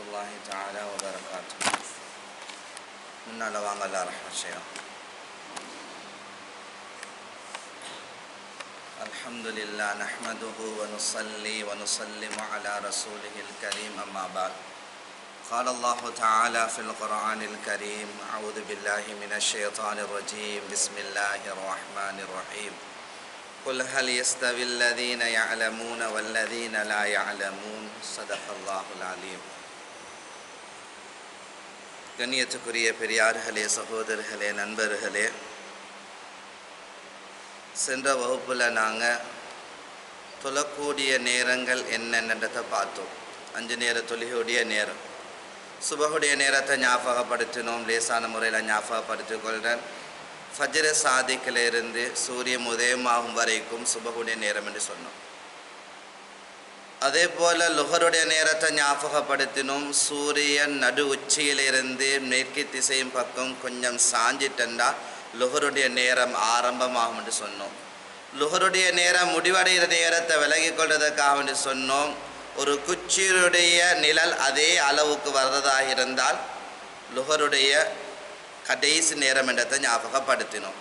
الله تعالى وبركاته முன்னால் வாங்க அல்லா ரஹ்மத் செய்யும் الحمد لله نحمده ونصلي ونسلم على رسوله الكريم أما بعد قال الله تعالى في القرآن الكريم أعوذ بالله من الشيطان الرجيم بسم الله الرحمن الرحيم قل هل يستوي الذين يعلمون والذين لا يعلمون صدق الله العليم கண்ணியத்துக்குரிய பெரியார்களே சகோதரர்களே நண்பர்களே சென்ற வகுப்பில் நாங்கள் தொழக்கூடிய நேரங்கள் என்னென்னதை பார்த்தோம். அஞ்சு நேர தொழுகையுடைய நேரம். சுபகுடைய நேரத்தை ஞாபகப்படுத்தினோம் லேசான முறையில் ஞாபகப்படுத்திக் கொள்கிறேன் ஃபஜ்ர சாதிக்கிலிருந்து சூரியன் உதயமாகும் வரைக்கும் சுபகுடைய நேரம் என்று சொன்னோம். அதே போல் லுகருடைய நேரத்தை ஞாபகப்படுத்தினோம் சூரியன் நடு உச்சியிலிருந்து மேற்கு திசையும் பக்கம் கொஞ்சம் சாஞ்சிட்டா லுகருடைய நேரம் ஆரம்பமாகும் என்று சொன்னோம். லுகருடைய நேரம் முடிவடைகிற நேரத்தை விலகி கொள்வதற்காக சொன்னோம். ஒரு குச்சியுடைய நிழல் அதே அளவுக்கு வர்றதாக இருந்தால் லுகருடைய கடைசி நேரம் என்றதை ஞாபகப்படுத்தினோம்.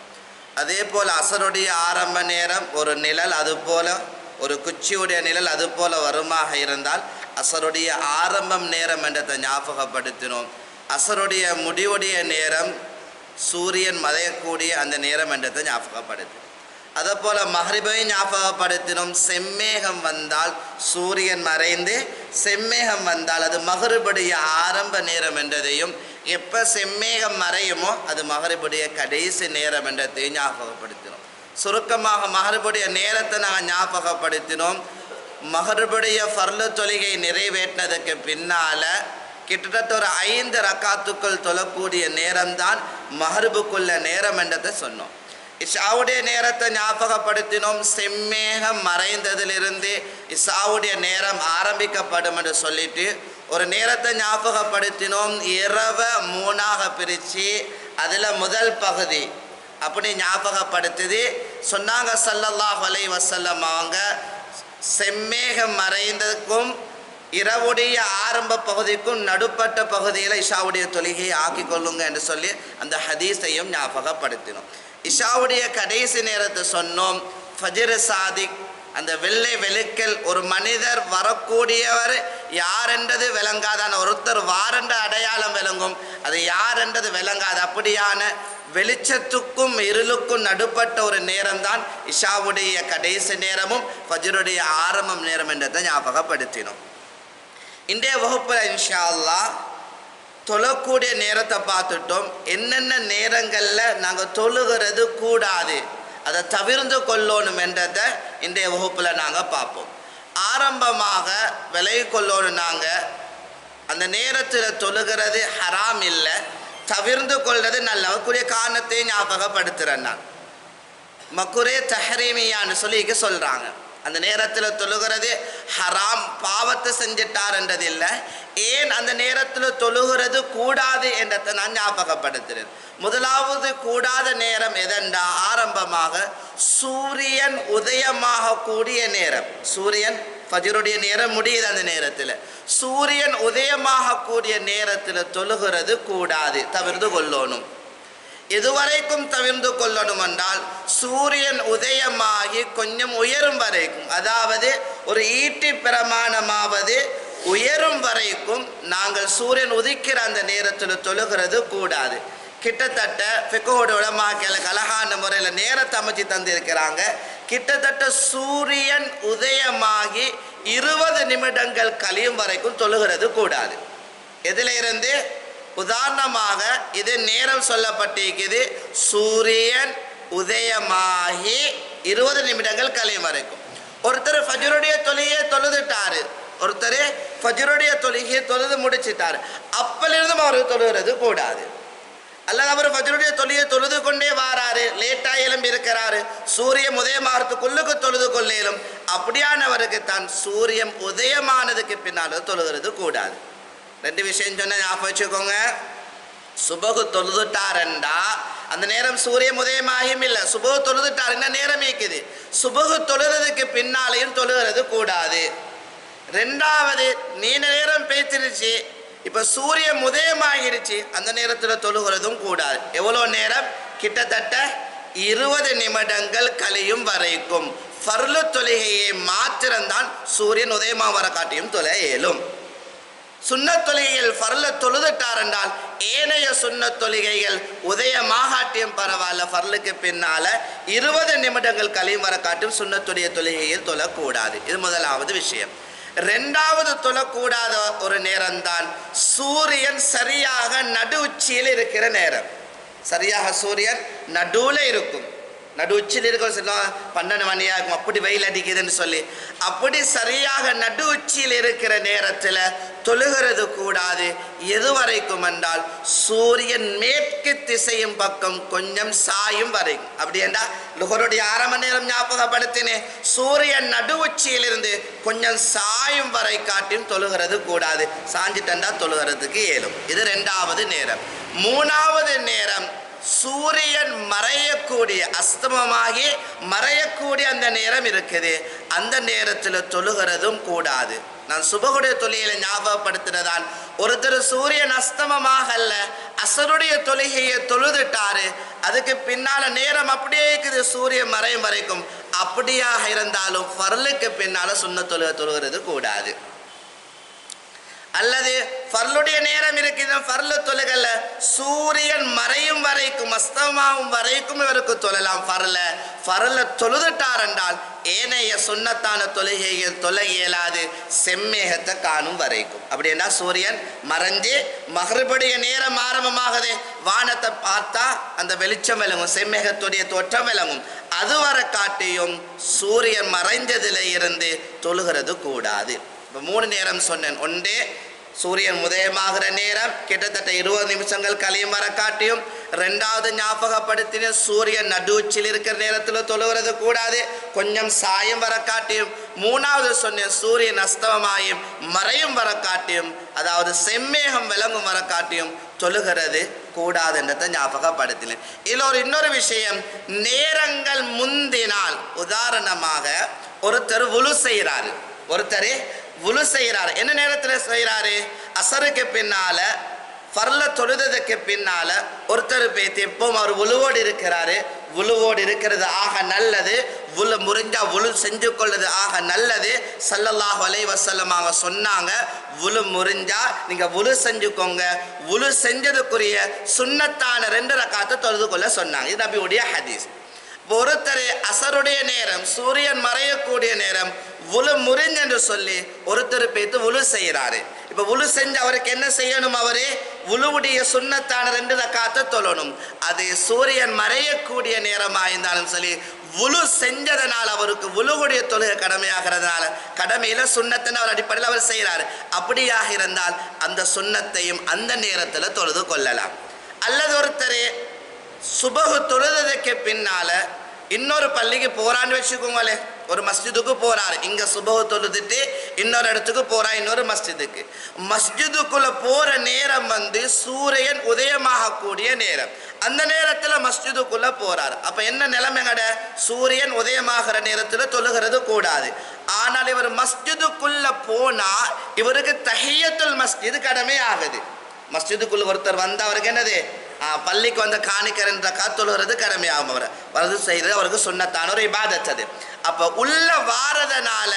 அதே போல் அசருடைய ஆரம்ப நேரம் ஒரு நிழல் அதுபோல் ஒரு குச்சியுடைய நிழல் அதுபோல் வருமாக இருந்தால் அசருடைய ஆரம்பம் நேரம் என்றதை ஞாபகப்படுத்தினோம். அசருடைய முடிவுடைய நேரம் சூரியன் மறையக்கூடிய அந்த நேரம் என்றதை ஞாபகப்படுத்தினோம். அதே போல் மஹரிபை ஞாபகப்படுத்தினோம். செம்மேகம் வந்தால் சூரியன் மறைந்து செம்மேகம் வந்தால் அது மகருபுடைய ஆரம்ப நேரம் என்றதையும் எப்போ செம்மேகம் மறையுமோ அது மகருபுடைய கடைசி நேரம் என்றதையும் ஞாபகப்படுத்தும் சுருக்கமாக மகரிபுடைய நேரத்தை நாங்கள் ஞாபகப்படுத்தினோம். மகரிபுடைய ஃபர்ல தொழுகை நிறைவேற்றினதுக்கு பின்னால் கிட்டத்தட்ட ஒரு ஐந்து ரக்காத்துக்குள் தொழக்கூடிய நேரம்தான் மகர்புக்குள்ள நேரம் என்றதை சொன்னோம். இஷாவுடைய நேரத்தை ஞாபகப்படுத்தினோம். செம்மேகம் மறைந்ததிலிருந்து இஷாவுடைய நேரம் ஆரம்பிக்கப்படும் என்று சொல்லிட்டு ஒரு நேரத்தை ஞாபகப்படுத்தினோம். இரவை மூணாக பிரித்து அதில் முதல் பகுதி அப்படி ஞாபகப்படுத்துது. சொன்னாங்க சல்லல்லாஹ் அலை வசல்லம் அவங்க செம்மேகம் மறைந்ததுக்கும் இரவுடைய ஆரம்ப பகுதிக்கும் நடுப்பட்ட பகுதியில் இஷாவுடைய தொழுகையை ஆக்கி கொள்ளுங்க என்று சொல்லி அந்த ஹதீஸையும் ஞாபகப்படுத்தினோம். இஷாவுடைய கடைசி நேரத்தை சொன்னோம் ஃபஜிர் சாதிக் அந்த வெள்ளை வெளுக்கல் ஒரு மனிதர் வரக்கூடியவர் யார் என்றது விளங்காதான ஒருத்தர் வாரென்ற அடையாளம் விளங்கும். அது யார் என்றது விளங்காது. அப்படியான வெளிச்சத்துக்கும் இருளுக்கும் நடுப்பட்ட ஒரு நேரம்தான் இஷாவுடைய கடைசி நேரமும் ஃபஜருடைய ஆரம்பம் நேரம் என்றதை ஞாபகப்படுத்தினோம். இன்றைய வகுப்பில் இன்ஷா அல்லா தொழக்கூடிய நேரத்தை பார்த்துட்டோம். என்னென்ன நேரங்களில் நாங்கள் தொழுகிறது கூடாது. அதை தவிர்ந்து கொள்ளணும் என்றதை இன்றைய வகுப்பில் நாங்கள் பார்ப்போம். ஆரம்பமாக விலை கொள்ளணும் நாங்கள் அந்த நேரத்தில் தொழுகிறது ஹராம் இல்லை. தவிர்ந்து கொள்வது நல்லவக்கூடிய காரணத்தை ஞாபகப்படுத்துகிறேன் நான். மக்குரே தஹரீமியான்னு சொல்லி இங்கே சொல்கிறாங்க அந்த நேரத்தில் தொழுகிறது ஹராம் பாவத்தை செஞ்சிட்டார்ன்றது இல்லை ஏன் அந்த நேரத்தில் தொழுகிறது கூடாது என்றதை நான் ஞாபகப்படுத்துகிறேன் முதலாவது கூடாத நேரம் எதென்றா? ஆரம்பமாக சூரியன் உதயமாக கூடிய நேரம். சூரியன் ஃபஜருடைய நேரம் முடியுது அந்த நேரத்தில். சூரியன் உதயமாக கூடிய நேரத்தில் தொழுகிறது கூடாது தவிர்த்து கொள்ளணும். எதுவரைக்கும் தவிர்ந்து கொள்ளணும் என்றால் சூரியன் உதயமாகி கொஞ்சம் உயரும் வரைக்கும் அதாவது ஒரு ஈட்டி பிரமாணமாவது உயரும் வரைக்கும் நாங்கள் சூரியன் உதிக்கிற அந்த நேரத்தில் தொழுகிறது கூடாது. கிட்டத்தட்ட ஃபிக்கோட உலமாக்களுக்கு அழகான முறையில் நேரத்தை அமைச்சு தந்திருக்கிறாங்க. கிட்டத்தட்ட சூரியன் உதயமாகி இருபது நிமிடங்கள் கழியும் வரைக்கும் தொழுகிறது கூடாது. எதில் இருந்து உதாரணமாக இது நேரம் சொல்லப்பட்டிருக்குது சூரியன் உதயமாகி இருபது நிமிடங்கள் கலையும் வரைக்கும். ஒருத்தர் ஃபஜருடைய தொழுகையை தொழுதுட்டாரு. ஒருத்தர் ஃபஜருடைய தொழுகையை தொழுது முடிச்சிட்டாரு. அப்பிலிருந்தும் அவர் தொழுகிறது கூடாது. அல்லது அவர் ஃபஜருடைய தொழிலை தொழுது கொண்டே வாராரு. லேட்டாக எலும்பி இருக்கிறாரு. சூரியன் உதயமாகறதுக்குள்ளுக்கு தொழுது கொள்ளேலும். அப்படியானவருக்கு தான் சூரியன் உதயமானதுக்கு பின்னால் தொழுகிறது கூடாது. ரெண்டு விஷயம் சொன்ன ஞாபகம் வச்சுக்கோங்க. சுபகு தொழுதுட்டாரண்டா அந்த நேரம் சூரியன் உதயமாகியும் இல்லை. சுபகு தொழுதுட்டாருன்னா நேரம் இருக்குது சுபகு தொழுறதுக்கு பின்னாலையும் தொழுகிறது கூடாது. ரெண்டாவது நீண்ட நேரம் பேச்சிருச்சு இப்போ சூரியன் உதயமாகிருச்சு அந்த நேரத்தில் தொழுகிறதும் கூடாது. எவ்வளோ நேரம்? கிட்டத்தட்ட இருபது நிமிடங்கள் கழியும் வரைக்கும். ஃபர்லு தொழுகையை மாத்திரம்தான் சூரியன் உதயமாக வர காட்டியும் தொலை இயலும். சுண்ண தொழுகைகள் ஃபர்ல தொழுதுட்டார் என்றால் ஏனைய சுண்ண தொழுகைகள் உதயமாகாட்டியும் பரவாயில்ல. ஃபர்லுக்கு பின்னால இருபது நிமிடங்கள் கழியும் வர காட்டும் சுண்ணத்துடைய தொழுகையில் தொழக்கூடாது. இது முதலாவது விஷயம். ரெண்டாவது தொழக்கூடாத ஒரு நேரம்தான் சூரியன் சரியாக நடு உச்சியில் இருக்கிற நேரம். சரியாக சூரியன் நடுவில் இருக்கும். நடு உச்சியில் இருக்க சொல்லுவோம் பன்னெண்டு ஆகும். அப்படி வெயில் அடிக்குதுன்னு சொல்லி. அப்படி சரியாக நடு உச்சியில் இருக்கிற நேரத்தில் தொழுகிறது கூடாது. எது வரைக்கும் என்றால் சூரியன் மேற்கு திசையும் பக்கம் கொஞ்சம் சாயும் வரைக்கும் அப்படி என்றால் லுகருடைய அரை மணி நேரம் ஞாபகப்படுத்தினேன் சூரியன் நடு உச்சியிலிருந்து கொஞ்சம் சாயும் வரை காட்டியும் தொழுகிறது கூடாது. சாஞ்சிட்டண்டா தொழுகிறதுக்கு இயலும். இது ரெண்டாவது நேரம். மூணாவது நேரம். சூரியன் மறையக்கூடிய அஸ்தமமாகி மறையக்கூடிய அந்த நேரம் இருக்குது. அந்த நேரத்தில் தொழுகிறதும் கூடாது. நான் சுபகுடைய தொழுகையில ஞாபகப்படுத்தினதான். ஒருத்தர் சூரியன் அஸ்தமமாக அல்ல அசருடைய தொழுகையை தொழுதுட்டாரு அதுக்கு பின்னால நேரம் அப்படியே இருக்குது சூரியன் மறையும் வரைக்கும். அப்படியாக இருந்தாலும் ஃபர்லுக்கு பின்னால சுண்ண தொழுகை தொழுகிறது கூடாது. அல்லது ஃபர்லுடைய நேரம் இருக்குது ஃபர்லு தொழுகல்ல. சூரியன் மறையும் வரைக்கும் அஸ்தமாவும் வரைக்கும் இவருக்கு தொழலாம் ஃபர்ல. ஃபர்ல தொழுதுட்டார் என்றால் ஏனைய சுண்ணத்தான தொழுகையை தொலை இயலாது. செம்மேகத்தை காணும் வரைக்கும். அப்படின்னா சூரியன் மறைஞ்சு மகருபடிய நேரம் ஆரம்பமாகுது. வானத்தை பார்த்தா அந்த வெளிச்சம் விளங்கும் செம்மேகத்துடைய தோற்றம் விளங்கும். அது வர காட்டியும் சூரியன் மறைஞ்சதில் இருந்து தொழுகிறது கூடாது. இப்போ மூணு நேரம் சொன்னேன். ஒன்றே சூரியன் உதயமாகிற நேரம் கிட்டத்தட்ட இருபது நிமிஷங்கள் கலையும் வர காட்டியும் ரெண்டாவது ஞாபகப்படுத்தின சூரியன் நடுச்சில் இருக்கிற நேரத்தில் தொழுகிறது கூடாது கொஞ்சம் சாயம் வர காட்டியும் மூணாவது சொன்னேன் சூரியன் அஸ்தவமாயும் மறையும் வர காட்டியும் அதாவது செம்மேகம் விளங்கும் வர காட்டியும் தொழுகிறது கூடாதுன்றதை ஞாபகப்படுத்தினேன். இதில் ஒரு இன்னொரு விஷயம் நேரங்கள் முந்தினால் உதாரணமாக ஒருத்தர் உழு செய்கிறாரு ஒருத்தர் உலு செய்கிறாரு என்ன நேரத்தில் செய்கிறாரு அசருக்கு பின்னால் ஃபர்ல தொழுததுக்கு பின்னால் ஒருத்தர் பேத்தி எப்பவும் அவர் உழுவோடு இருக்கிறாரு. உழுவோடு இருக்கிறது ஆக நல்லது. உழு முறிஞ்சா உழு செஞ்சு கொள்வது ஆக நல்லது. சல்லல்லாஹ் அலைஹி சொன்னாங்க உழு முறிஞ்சா நீங்கள் உழு செஞ்சுக்கோங்க. உழு செஞ்சதுக்குரிய சுண்ணத்தான ரெண்டு ரக்காத்தை தொழுது கொள்ள சொன்னாங்க. இது நபியுடைய ஹதீஸ். ஒருத்தர் அசருடைய நேரம் சூரியன் மறையக்கூடிய நேரம் உழு முறிஞ்சு என்று சொல்லி ஒருத்தர் பேத்து உழு செய்கிறாரு. இப்போ உழு செஞ்சு அவருக்கு என்ன செய்யணும் அவரு? உழுவுடைய சுண்ணத்தான ரெண்டு ரக்காத்தை தொழணும். அது சூரியன் மறையக்கூடிய நேரமாக இருந்தாலும் சரி உழு செஞ்சதனால் அவருக்கு உழுவுடைய தொழுகை கடமையாகிறதுனால கடமையில சுண்ணத்தின் அவர் அடிப்படையில் அவர் செய்கிறார். அப்படியாக இருந்தால் அந்த சுண்ணத்தையும் அந்த நேரத்தில் தொழுது கொள்ளலாம். அல்லது ஒருத்தர் சுபகு தொழுததுக்கு பின்னால இன்னொரு பள்ளிக்கு போறான்னு வச்சுக்கோங்களே. ஒரு மஸ்ஜிதுக்கு போறாரு. இங்க சுபகு தொழுதுட்டு இன்னொரு இடத்துக்கு போறா இன்னொரு மஸ்ஜிதுக்கு. மஸ்ஜிதுக்குள்ள போற நேரம் வந்து சூரியன் உதயமாகக்கூடிய நேரம். அந்த நேரத்துல மஸ்ஜிதுக்குள்ள போறாரு. அப்ப என்ன நிலைமைங்கட சூரியன் உதயமாகிற நேரத்துல தொழுகிறது கூடாது. ஆனால் இவர் மஸ்ஜிதுக்குள்ள போனா இவருக்கு தஹியத்துல் மஸ்ஜிது கடமை ஆகுது மஸ்ஜிதுக்குள்ள ஒருத்தர் வந்த அவருக்கு என்னது? பள்ளிக்கு வந்த காணிக்கரன்ற காத்தொழுகிறது கடமையாகும் அவர் வரது செய்கிறது அவருக்கு சொன்னத்தான ஒரு இபாதத் அப்போ உள்ள வாரதனால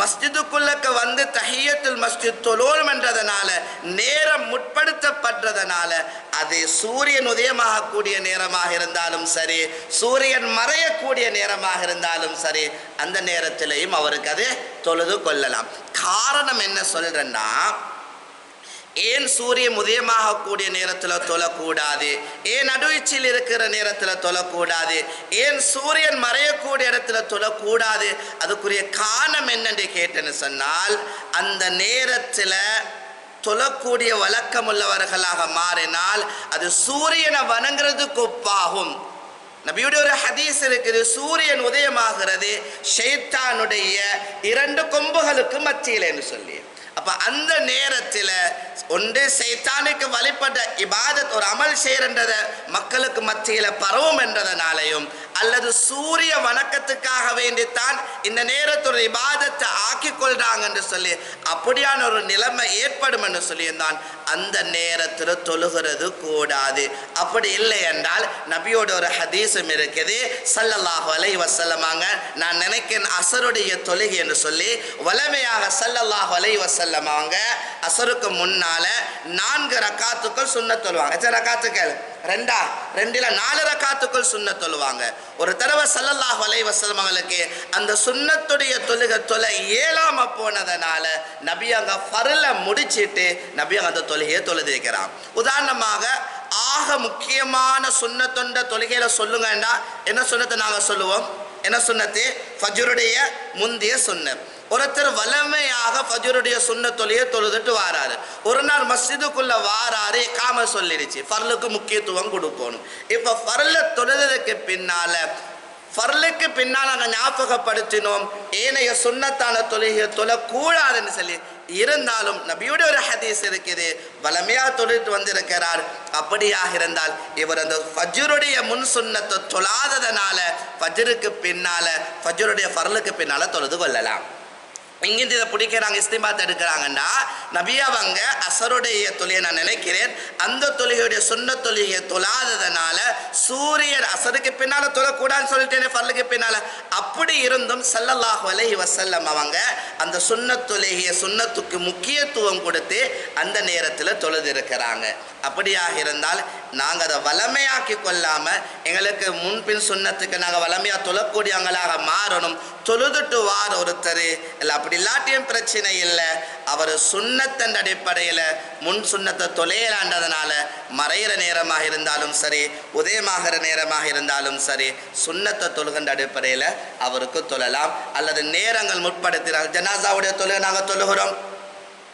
மஸ்ஜிதுக்குள்ளக்கு வந்து தஹியத்துல் மஸ்ஜித் தொழோம் என்றதனால நேரம் முற்படுத்தப்படுறதனால அது சூரியன் உதயமாகக்கூடிய நேரமாக இருந்தாலும் சரி சூரியன் மறையக்கூடிய நேரமாக இருந்தாலும் சரி அந்த நேரத்திலையும் அவருக்கு அது தொழுது கொள்ளலாம். காரணம் என்ன சொல்றேன்னா ஏன் சூரியன் உதயமாகக்கூடிய நேரத்தில் தொழக்கூடாது ஏன் நடுவீச்சில் இருக்கிற நேரத்தில் தொழக்கூடாது ஏன் சூரியன் மறையக்கூடிய இடத்துல தொழக்கூடாது அதுக்குரிய காரணம் என்னென்று கேட்டேன்னு சொன்னால் அந்த நேரத்தில் தொழக்கூடிய வழக்கம் உள்ளவர்களாக மாறினால் அது சூரியனை வணங்குறதுக்கு ஒப்பாகும். நபியுடைய ஒரு ஹதீஸ் இருக்குது சூரியன் உதயமாகிறது ஷெய்தானுடைய இரண்டு கொம்புகளுக்கு மத்தியில் என்று சொல்லி. அப்ப அந்த நேரத்தில் ஒன்று சைத்தானுக்கு வழிபட்ட இபாதத் ஒரு அமல் செய்கிறன்றதை மக்களுக்கு மத்தியில் பரவும் என்றதனாலையும் அல்லது சூரிய வணக்கத்துக்காக வேண்டித்தான் இந்த நேரத்துடைய இபாதத்தை ஆக்கி கொள்றாங்க என்று சொல்லி அப்படியான ஒரு நிலைமை ஏற்படும் என்று சொல்லியிருந்தான். அந்த நேரத்தில் தொழுகிறது கூடாது. அப்படி இல்லை என்றால் நபியோட ஒரு ஹதீஸும் இருக்குது. சல்லல்லாஹு வலை வசல்லமாங்க நான் நினைக்கிறேன் அசருடைய தொழுகை என்று சொல்லி வலமையாக சல்லல்லாஹு வலை வசல்லமாங்க அசருக்கு முன்னால நான்கு ரக்காத்துக்கள் சுண்ண தொழுவாங்க. எத்தனை ரக்காத்துக்கள்? ரெண்டா ரெண்டில் நாலு ரக்காத்துக்குள் சுண்ண தொழுவாங்க. ஒரு தடவை சல்லல்லாஹ் வலை வஸல்லம் அந்த சுண்ணத்துடைய தொழுகை தொலை ஏழாம போனதனால நபி அங்க முடிச்சிட்டு நபி அந்த தொழுகையை தொழுது வைக்கிறான். உதாரணமாக ஆக முக்கியமான சுண்ணத்தொண்ட தொழுகையில சொல்லுங்கண்டா என்ன சுண்ணத்தை நாங்கள் சொல்லுவோம்? என்ன சுண்ணத்து? ஃபஜ்ருடைய முந்தைய சுண்ணம் ஒருத்தர் வலமையாக ஃபஜ்ருடைய சுண்ண தொழியை தொழுதுட்டு வாராரு. ஒரு நாள் மஸ்ஜிதுக்குள்ள வாராரு காம சொல்லிடுச்சு. ஃபர்லுக்கு முக்கியத்துவம் கொடுக்கணும் இப்போ ஃபர்ல தொழுததுக்கு பின்னால ஃபர்லுக்கு பின்னால் நாங்கள் ஞாபகப்படுத்தினோம் ஏனைய சுண்ணத்தான தொழுகை தொழக்கூடாதுன்னு சொல்லி. இருந்தாலும் நபியுடைய ஒரு ஹதீஸ் இருக்குது வளமையா தொழிட்டு வந்திருக்கிறார். அப்படியாக இருந்தால் இவர் அந்த ஃபஜ்ருடைய முன் சுண்ணத்தை தொழாததனால ஃபஜ்ருக்கு பின்னால ஃபஜ்ருடைய ஃபர்லுக்கு பின்னால தொழுது கொள்ளலாம். இங்கிருந்து இதை பிடிக்கிறாங்க இஸ்திமாத் எடுக்கிறாங்கன்னா நபி அவங்க அசருடைய தொழிலை நான் நினைக்கிறேன். அந்த தொழுகையுடைய சுண்ண தொழுகையை தொழாததுனால சூரியன் அசருக்கு பின்னால தொழக்கூடாதுன்னு சொல்லிட்டேனே பல்லுக்கு பின்னால. அப்படி இருந்தும் சல்லல்லாஹு அலைஹி வசல்லம் அவங்க அந்த சுண்ண தொழுகையை சுண்ணத்துக்கு முக்கியத்துவம் கொடுத்து அந்த நேரத்தில் தொழுது இருக்கிறாங்க. அப்படியாக இருந்தால் நாங்கள் அதை வளமையாக்கி கொள்ளாம எங்களுக்கு முன்பின் சுண்ணத்துக்கு நாங்கள் வளமையாக தொழக்கூடியவங்களாக மாறணும். தொழுதுட்டு வார் ஒருத்தர். இல்லை அப்படி இல்லாட்டியும் பிரச்சனை இல்லை. அவர் சுண்ணத்தன் அடிப்படையில் முன் சுண்ணத்தை தொலையலாண்டதுனால மறையிற நேரமாக இருந்தாலும் சரி உதயமாகிற நேரமாக இருந்தாலும் சரி சுண்ணத்தை தொழுகின்ற அடிப்படையில் அவருக்கு தொழலாம். அல்லது நேரங்கள் முற்படுத்தினால் ஜனாசாவுடைய தொழுகை நாங்கள் தொழுகிறோம்.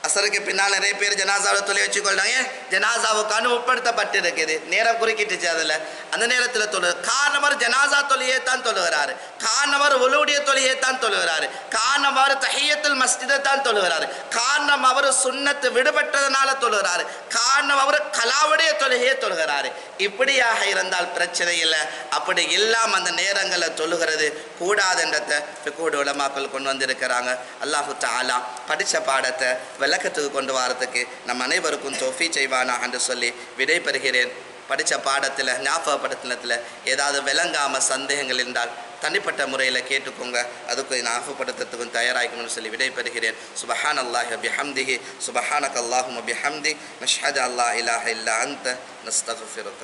அசருக்கு பின்னால் நிறைய பேர் ஜனாசாவில் தொலை வச்சுக்கொள்றாங்க. ஏன் ஜனாசாவுக்கு அனுமப்படுத்தப்பட்டிருக்குது நேரம் குறுக்கிட்டுச்சு அதில். அந்த நேரத்தில் தொழு காணவர் ஜனாசா தொழியை தான் தொழுகிறாரு. காணவர் உளுடைய தொழியை தான் தொழுகிறாரு. காணவர் அவர் மஸ்ஜிதை தான் தொழுகிறாரு. காரணம் அவர் சுண்ணத்து விடுபட்டதனால தொழுகிறாரு. காரணம் அவர் கலாவுடைய தொழுகையை தொழுகிறாரு. இப்படியாக இருந்தால் பிரச்சனை இல்லை. அப்படி இல்லாமல் அந்த நேரங்களை தொழுகிறது கூடாதுன்றத ஃபிகூட உலமாக்கள் கொண்டு வந்திருக்கிறாங்க. அல்லாஹு தாலா படித்த பாடத்தை விளக்கத்துக்கு கொண்டு வரத்துக்கு நம் அனைவருக்கும் தொஃபி செய்வானா என்று சொல்லி விடை பெறுகிறேன் படித்த பாடத்தில் ஞாபகப்படுத்தினத்தில் ஏதாவது விளங்காமல் சந்தேகங்கள் இருந்தால் தனிப்பட்ட முறையில் கேட்டுக்கோங்க. அதுக்கு ஞாபகப்படுத்துறதுக்கும் தயாராகணும்னு சொல்லி விடை பெறுகிறேன் சுபஹான் அல்லாஹ் பிஹம்திஹி சுபஹானக் அல்லாஹும் பிஹம்தி நஷ்ஹது அல்லா இலாஹ இல்லா அந்த நஸ்தஃபிருக்க